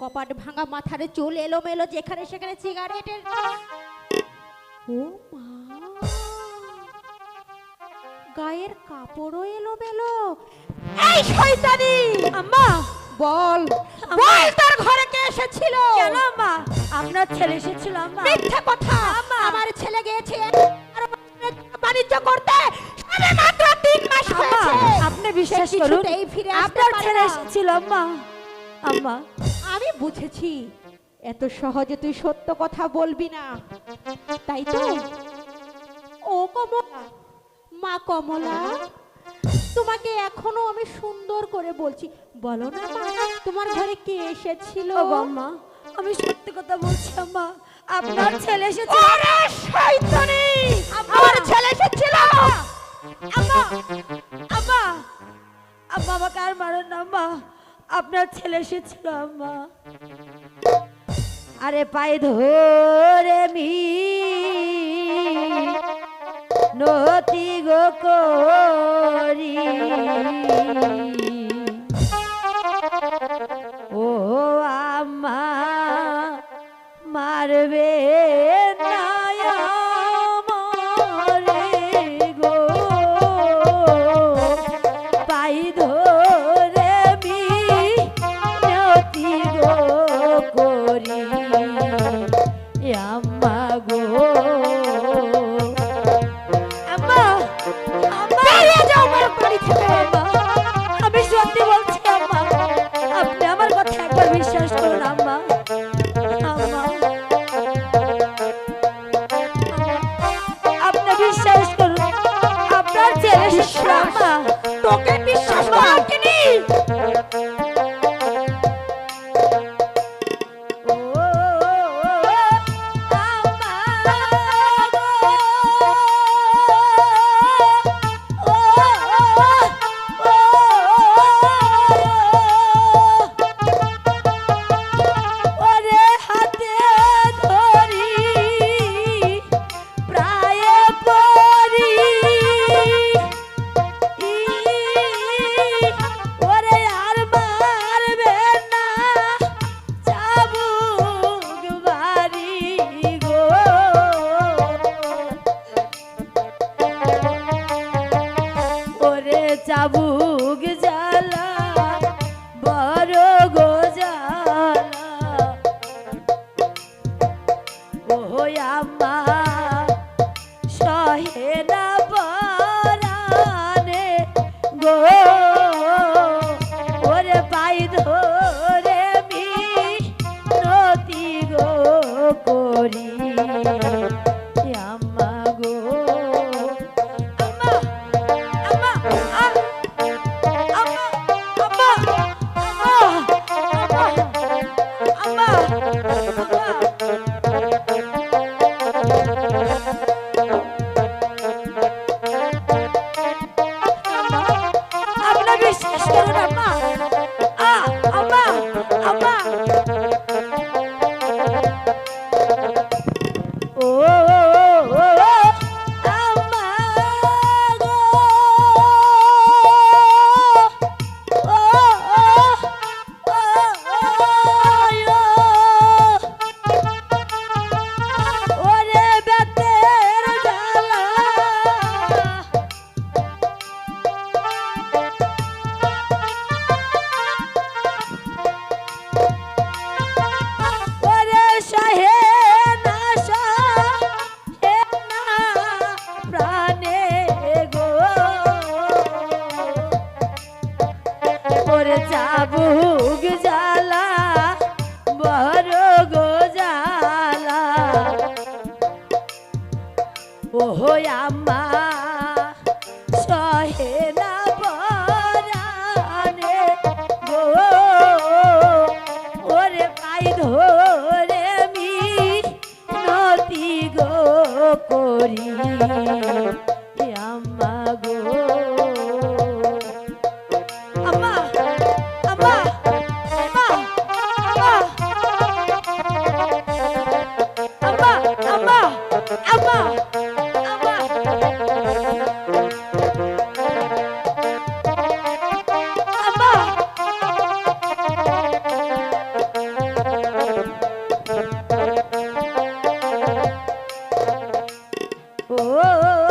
জমাট ভাঙা মাথার চুল এলোমেলো যেখানে সেখানে সিগারেটের ও মা গায়ের কাপড়ও এলোমেলো। এই শয়তানি! আম্মা! বল বল তোর ঘরে কে এসেছিল? কেন আম্মা? আপনার ছেলে এসেছিল আম্মা। মিথ্যা কথা! আমার ছেলে গিয়েছে বাণিজ্য করতে। সবে মাত্র তিন মাস হয়েছে। আপনি বিশ্বাস করুন কিছুতেই ফিরে আপনার ছেলে এসেছিল আম্মা। আম্মা আমি বুঝেছি। এত সহজে তুই সত্য কথা বলবি না। তাই তো? ও কমলা মা কমলা তোমাকে এখনও আমি সুন্দর করে বলছি। বলো না মা তোমার ঘরে কে এসেছিল? গো আমি সত্যি কথা বলছি মা আপনার ছেলে এসেছিল। ওরে শয়তানি! আমার ছেলে এসেছিল! আম্মা আম্মা আম্মা আমাকে আর মারেন না আম্মা। আপনার ছেলে এসেছিল আম্মা। আরে পায়ে ধরে মি। নতি গো করি। Hey! ওরে চাবুক জ্বালা, বড় গো জ্বালা। ও আম্মা সহে না পরানে গো। ওরে পাই ধরে মি নতি গো করি। ও